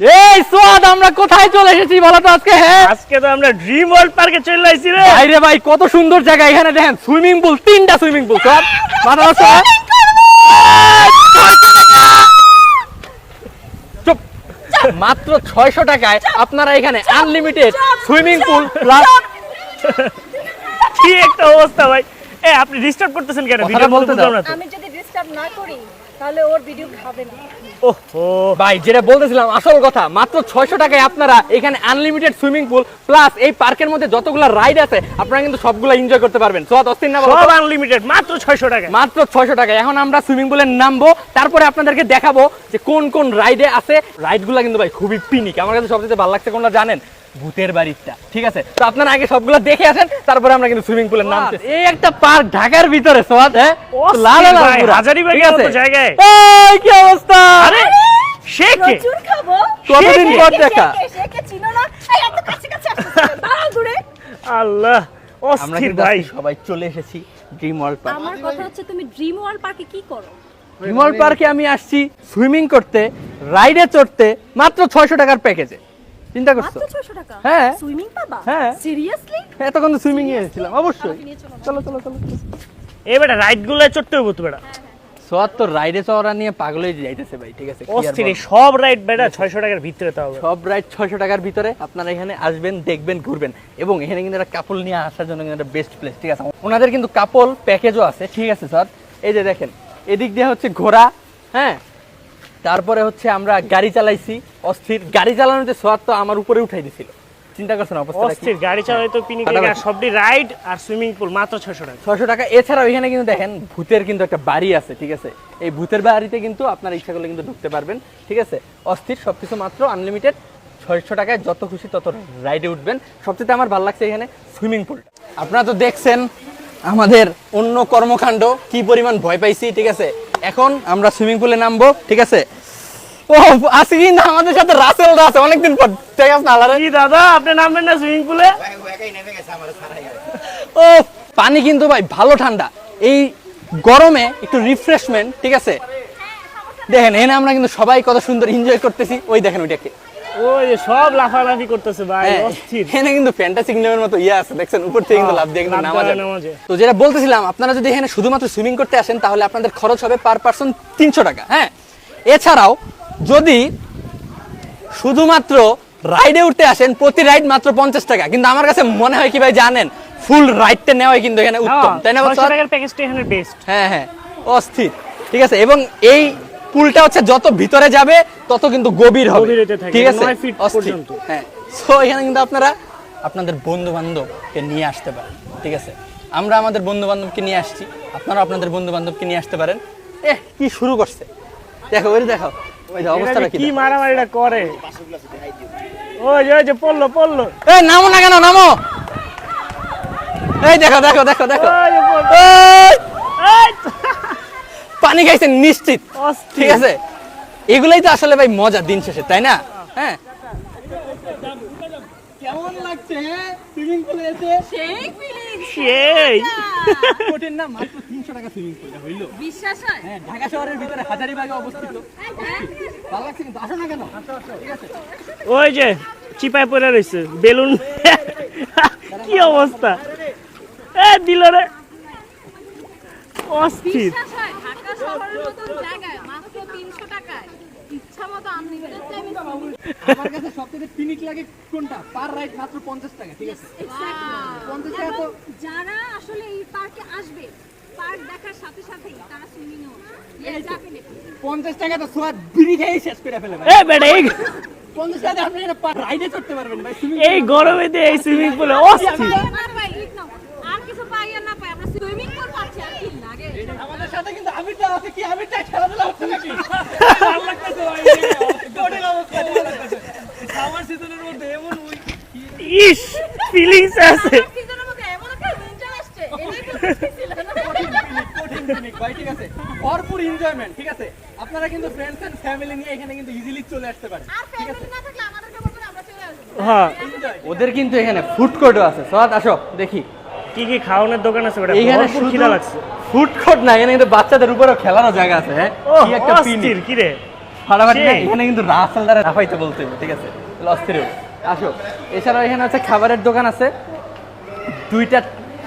এই সোয়াদ আমরা কোথায় চলে এসেছি বলো তো আজকে হ্যাঁ? আজকে তো আমরা ড্রিম ওয়ার্ল্ড পার্কে চলে আসছি রে। ভাই রে ভাই কত সুন্দর জায়গা এখানে দেখেন সুইমিং পুল তিনটা সুইমিং পুল সব মাথা চুপ। মাত্র ছয়শো টাকায় আপনারা এখানে আনলিমিটেড সুইমিং পুল প্লাস কি একটা অবস্থা ভাই। এ আপনি ডিস্টার্ব করতেছেন কেন? ভিডিও বলতে দাও। আমি যদি ডিস্টার্ব না করি তাহলে ওর ভিডিও খাবে না। ভাই যেটা বলতেছিলাম আসল কথা মাত্র ছয়শো টাকায় আপনারা এখানে আনলিমিটেড সুইমিং পুল প্লাস এই পার্কের মধ্যে যতগুলো রাইড আছে আপনারা কিন্তু সবগুলো এনজয় করতে পারবেন। সব অস্থির না সব আনলিমিটেড মাত্র 600 টাকা মাত্র ছয়শো টাকা এখন আমরা সুইমিং পুলে নামবো তারপরে আপনাদেরকে দেখাবো যে কোন কোন রাইডে আছে। রাইডগুলো কিন্তু ভাই খুবই পিনিক। আমার কাছে সবচেয়ে ভালো লাগছে কোনটা জানেন? ভূতের বাড়িটা ঠিক আছে? তো আপনারা আগে সবগুলো দেখে আসেন তারপরে আমরা কিন্তু সুইমিং পুলে নামতে এই একটা পার্ক ঢাকার ভিতরে সোয়াদ হ্যাঁ? লাল। হাজারীবাগের ঠিক আছে? মতো জায়গায়। এই কি অবস্থা? আরে সে কে? কতদিন পর দেখা? সে কে, চিনো না? এই এত কাছে কাছে আসতেছে দাঁড়াও দূরে। আল্লাহ আমরা অস্থির কিন্তু ভাই। সবাই চলে এসেছি ড্রিম ওয়ার্ল্ড পার্ক আমার কথা হচ্ছে তুমি ড্রিম ওয়ার্ল্ড পার্কে কি করো? ড্রিম ওয়ার্ল্ড পার্কে আমি আসছি সুইমিং করতে রাইডে চড়তে মাত্র ছয়শো টাকার প্যাকেজে চিন্তা করছ? মাত্র 600 টাকা? হ্যাঁ। সুইমিং পাবা? হ্যাঁ। সিরিয়াসলি? এতক্ষণ তো সুইমিং এ এসেছিলাম অবশ্যই। চলো। চলো চলো এ বেটা রাইডগুলো চড়তে হব তো বেটা। সোয়াদ তো রাইডে চড়া নিয়ে পাগল হয়ে যাইতেছে ভাই ঠিক আছে অস্থির সব রাইড বেটা 600 টাকার ভিতরে তাও আবার। সব রাইড ছয়শো টাকার ভিতরে আপনারা এখানে আসবেন দেখবেন ঘুরবেন। এবং এখানে কিন্তু একটা কাপল নিয়ে আসার জন্য কিন্তু একটা বেস্ট প্লেস ঠিক আছে? ওনাদের কিন্তু কাপল প্যাকেজও আছে ঠিক আছে স্যার এই যে দেখেন এদিক দিয়ে হচ্ছে ঘোড়া হ্যাঁ? তারপরে হচ্ছে আমরা গাড়ি চালাইছি অস্থির। গাড়ি চালানোতে সোয়াদ তো আমার উপরে উঠাই দিছিল। চিন্তা করছেন অবস্থা অস্থির গাড়ি চালাই তো পিনিক আর সবটি রাইড আর সুইমিং পুল মাত্র 600 টাকা। ছয়শো টাকা। এছাড়াও এখানে কিন্তু দেখেন ভূতের কিন্তু একটা বাড়ি আছে ঠিক আছে? এই ভূতের বাড়িতে কিন্তু আপনারা ইচ্ছা করলে কিন্তু ঢুকতে পারবেন ঠিক আছে? অস্থির সবকিছু মাত্র আনলিমিটেড ছয়শো টাকায় যত খুশি তত রাইডে উঠবেন। সবচেয়ে আমার ভালো লাগছে এখানে সুইমিং পুল। আপনারা তো দেখছেন আমাদের অন্য কর্মকাণ্ড কি পরিমাণ ভয় পাইছি ঠিক আছে? এখন আমরা সুইমিং পুলে নামবো ঠিক আছে? ও আমাদের সাথে রাসেল আছে অনেকদিন পর। ঠিক আছে আলাদা কি দাদা আপনি নামবেন না সুইমিং পুলে? ও পানি কিন্তু ভাই ভালো ঠান্ডা। এই গরমে একটু রিফ্রেশমেন্ট ঠিক আছে? দেখেন এনে আমরা কিন্তু সবাই কত সুন্দর এনজয় করতেছি। ওই দেখেন ওইটাকে। ওই সব লাফালাফি করতেছে ভাই হ্যাঁ, অস্থির। এখানে কিন্তু ফ্যান্টাসি কিংডমের মতো ইয়ে আছে দেখছেন? উপর থেকে কিন্তু হ্যাঁ, দিয়ে কিন্তু নামা যায় তো যেটা বলতেছিলাম আপনারা যদি এখানে শুধুমাত্র সুইমিং করতে আসেন তাহলে আপনাদের খরচ হবে পার পার্সন তিনশো টাকা হ্যাঁ? এছাড়াও যদি শুধুমাত্র রাইডে উঠতে আসেন প্রতি রাইড মাত্র পঞ্চাশ টাকা। কিন্তু আমার কাছে মনে হয় কি ভাই জানেন ফুল রাইডটা নেওয়াই কিন্তু এখানে উত্তম তাই না টাকার প্যাকেজটা এখানে বেস্ট হ্যাঁ হ্যাঁ অস্থির। ঠিক আছে এবং এই পুলটা হচ্ছে যত ভিতরে যাবে তত কিন্তু গভীর হবে। ঠিক আছে। হ্যাঁ। সো এখানে কিন্তু আপনারা আপনাদের বন্ধু বান্ধবকে নিয়ে আসতে পারেন ঠিক আছে? আমরা আমাদের বন্ধু বান্ধবকে নিয়ে আসছি। আপনারা আপনাদের বন্ধু বান্ধবকে নিয়ে আসতে পারেন। এ কি শুরু করছে? দেখো ওই দেখো ওই যে অবস্থাটা কি কি মারামারিটা করে? ওই যে ওই যে পড়ল পড়ল। এই নামো না কেন নামো! এই দেখো দেখো দেখো দেখো ওই যে পড়ল। এই, এই তো। পানি খাইছেন নিশ্চিত। ঠিক আছে? এগুলাই তো আসলে ভাই মজা দিন শেষে তাই না? হ্যাঁ? কেমন লাগছে সুইমিং পুলে এসে? সেই ফিলিং সেই। কঠিন না মাত্র তিনশো টাকা সুইমিং পুলটা হইল। বিশ্বাস হয়? হ্যাঁ ঢাকা শহরের ভিতরে হাজারিবাগে অবস্থিত। ভালো লাগছে কিন্তু? আসো না কেন? ঠিক আছে? ওই যে চিপায় পড়ে রয়েছে বেলুন। কি অবস্থা? এ দিল রে। অস্থির। হয়? শহরের মতন জায়গায় মাত্র 300 টাকায়। ইচ্ছা মতো আনলিমিটেড টাইমে আমার কাছে সবথেকে পিনিক লাগে কোনটা? পার রাইড মাত্র পঞ্চাশ টাকা ঠিক আছে? পঞ্চাশ টাকা তো যারা আসলে এই পার্কে আসবে পার্ক দেখার সাথে সাথেই তারা সুইমিং এ পঞ্চাশ টাকা তো সোয়াদ বিড়ি খেয়ে শেষ করে ফেলে এ বেটা এই পঞ্চাশ টাকা আপনি রাইডে চড়তে পারবেন এই গরমে দিয়ে এই সুইমিং পুলে অস্থির আর কিছু পাই আর না পাই আমরা সুইমিং পুল পাচ্ছি আর কি লাগে আমাদের সাথে কিন্তু আবিরটা আছে কি আবিরটা খেলাধুলা হচ্ছে নাকি? আমার সিজনের মধ্যে এমন ইস ফিলিংস আছে। সিজনের মধ্যে এমন একটা উইন্টার আসছে এটাই তো বুঝতেছিল না। কঠিন পিকনিক ভাই ঠিক আছে। ভরপুর এনজয়মেন্ট ঠিক আছে। আপনারা কিন্তু ফ্রেন্ডস এন্ড ফ্যামিলি নিয়ে এখানে কিন্তু ইজিলি চলে আসতে পারেন আর ফ্যামিলি না থাকলে আমাদেরকে বলবেন আমরা চলে আসব। হ্যাঁ। ওদের কিন্তু এখানে ফুড কোর্টও আছে। সোয়াদ আসো দেখি। কি কি খাওয়ানোর দোকান আছে শুধু খিদা লাগছে। ফুড কোর্ট না এখানে কিন্তু বাচ্চাদের উপরেও খেলারও জায়গা আছে হ্যাঁ? কি একটা পিনিক কি রে? ফাটাফাটি এখানে কিন্তু রাসেল দ্বারা রাফাইতে বলতে ঠিক আছে? অস্থির আসো। এছাড়াও এখানে আছে খাবারের দোকান আছে। দুইটা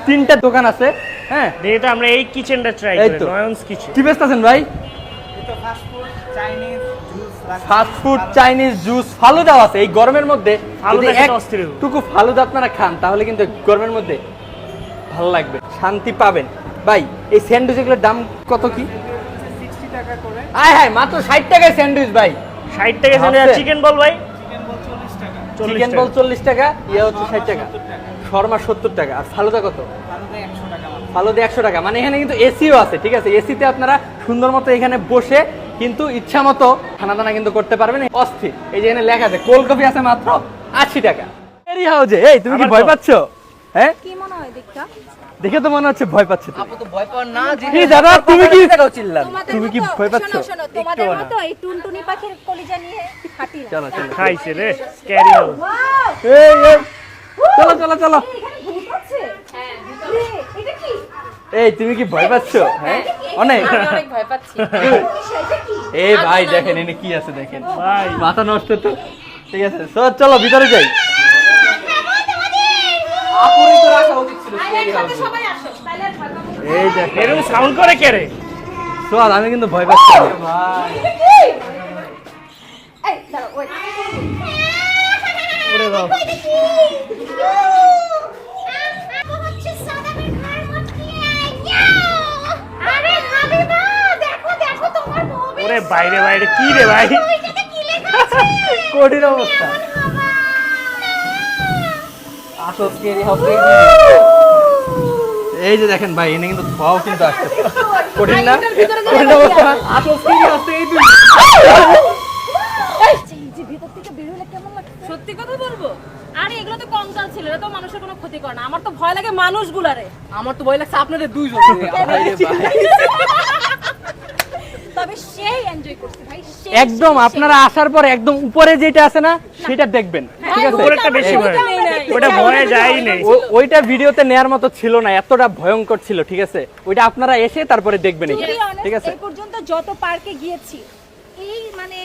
তিনটা দোকান আছে হ্যাঁ? আমরা এই কিচেনটা ট্রাই করি। নয়নস কিচেন কি ব্যস্ত আছেন ভাই? ফাস্ট ফুড চাইনিজ জুস ফালুদাও আছে। এই গরমের মধ্যে ফালুদা অস্থির ফালুদা আপনারা খান তাহলে কিন্তু গরমের মধ্যে ভালো লাগবে শান্তি পাবেন। ভাই এই স্যান্ডউইচ এগুলোর দাম কত কি? আয় হ্যাঁ মাত্র ষাট টাকায় স্যান্ডউইচ ভাই। ষাট টাকা ভাবছেন? চিকেন বল ভাই? চিকেন টাকা। বল চল্লিশ টাকা ইয়ে হচ্ছে ষাট টাকা। শর্মা সত্তর টাকা আর ফালুদা কত? ফালুদা একশো টাকা মানে এখানে কিন্তু এসিও আছে ঠিক আছে? এসিতে আপনারা সুন্দর মতো এখানে বসে কিন্তু ইচ্ছা মতো খানা দানা কিন্তু করতে পারবেন। অস্থির। এই যে এখানে লেখা আছে কোল্ড কফি আছে মাত্র আশি টাকা। এই তুমি কি ভয় পাচ্ছ? হ্যাঁ? কি মনে হয় দেখে তো মনে হচ্ছে ভয় পাচ্ছ তুমি। আপু তো ভয় পাওয়ার না এই দাদা তুমি কি চিল্লাম। তুমি কি ভয় পাচ্ছ? শোনো শোনো তোমাদের মতো এই টুনটুনি পাখির কলিজা নিয়ে হাঁটি চলো চলো। খাইছে রে স্ক্যারি হাউস এই এই। চলো চলো চলো। এখানে ভূত আছে? হ্যাঁ এটা কি? এই তুমি কি ভয় পাচ্ছ? হ্যাঁ অনেক। আমি অনেক ভয় পাচ্ছি। এই ভাই দেখেন এনে কি আছে দেখেন। ভাই। মাথা নষ্ট তো। ঠিক আছে চলো ভিতরে যাই। আপুরই তো রাখা উচিত ছিল সবাই আসো তাহলে। এই সাউন্ড করে কে রে? সোয়াদ আমি কিন্তু ভয় পাচ্ছি কি এই দাঁড়াও ওই। ওরে বাবা। ওরে বাইরে বাইরে। কি রে ভাই? কঠিন অবস্থা। এই যে দেখেন ভাই এনে কিন্তু ধোয়াও কিন্তু আসছে। কঠিন না? কঠিন না। অবস্থা আসো আসছে এই দুই এই যে ভিতর থেকে বের হলে কেমন লাগে সত্যি কথা বলব? আরে এগুলো তো কঙ্কাল ছিল এরা তো মানুষের কোনো ক্ষতি করে না। আমার তো ভয় লাগে মানুষগুলারে। আমার তো ভয় লাগছে আপনাদের দুইজন। তবে সেই এনজয় করছে ভাই একদম আপনারা আসার পর একদম উপরে যেটা আছে না সেটা দেখবেন। ঠিক আছে? উপরেরটা বেশি ভয় ওটা ভয়ে যাই নেই। ওইটা ভিডিওতে নেয়ার মতো ছিল না এতটা ভয়ঙ্কর ছিল ঠিক আছে? ওইটা আপনারা এসে তারপরে দেখবেন ঠিক আছে? পর্যন্ত যত পার্কে গিয়েছি এই মানে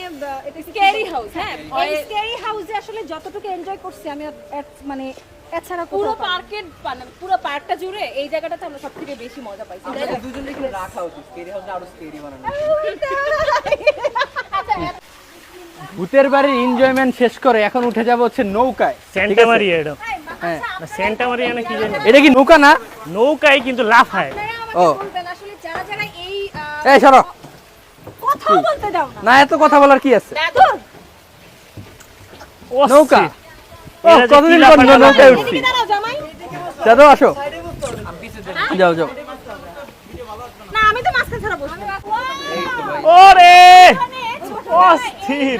হ্যাঁ, এই ভয়ে- হাউসে আসলে যতটুকু এনজয় করছি আমি মানে এছাড়া পুরো পার্কের মানে পুরো পার্কটা জুড়ে এই জায়গাটাতে আমরা সব থেকে বেশি মজা পাইছি। তাই না? আপনাদের দুজনের এখানে রাখা উচিত স্কেরি হাউসে আরও স্কেরি বানানো ভূতের বাড়ির এনজয়মেন্ট শেষ করে এখন উঠে যাব হচ্ছে নৌকায়। সেন্টা? মারিয়া এটা হ্যাঁ। সেন্টা মারিয়া না কি জানি? এটা কি নৌকা না? নৌকায় কিন্তু লাফায় আপনারা ও। আমাকে বলবেন আসলে যারা যারা এই সরো। কথা বলতে দাও না। না এত কথা বলার কি আছে? নৌকা। কতদিন পর নৌকায় উঠছি? দাদা আসো। যাও যাও। না আমি তো মাঝখানে ছাড়া বসবো। ওরে! অস্থির।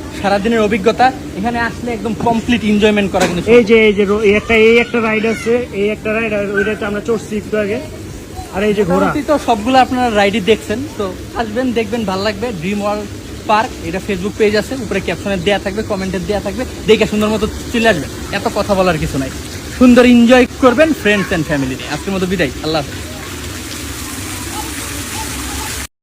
সারাদিনের অভিজ্ঞতা এখানে আসলে একদম কমপ্লিট এনজয়মেন্ট করা কিন্তু এই যে এই যে একটা এই একটা রাইড আছে এই একটা রাইড আর ওইটাতে আমরা চড়ছি একটু আগে। আর এই যে ঘোড়া। তো সবগুলো আপনারা রাইডই দেখছেন তো আসবেন দেখবেন ভালো লাগবে। ড্রিম ওয়ার্ল্ড পার্ক এটা ফেসবুক পেজ আছে উপরে ক্যাপশনে দেওয়া থাকবে কমেন্টে দেওয়া থাকবে দেখে সুন্দর মতো চলে আসবেন। এত কথা বলার কিছু নাই। সুন্দর এনজয় করবেন ফ্রেন্ডস অ্যান্ড ফ্যামিলি নিয়ে। আজকের মতো বিদায় আল্লাহ হাফেজ।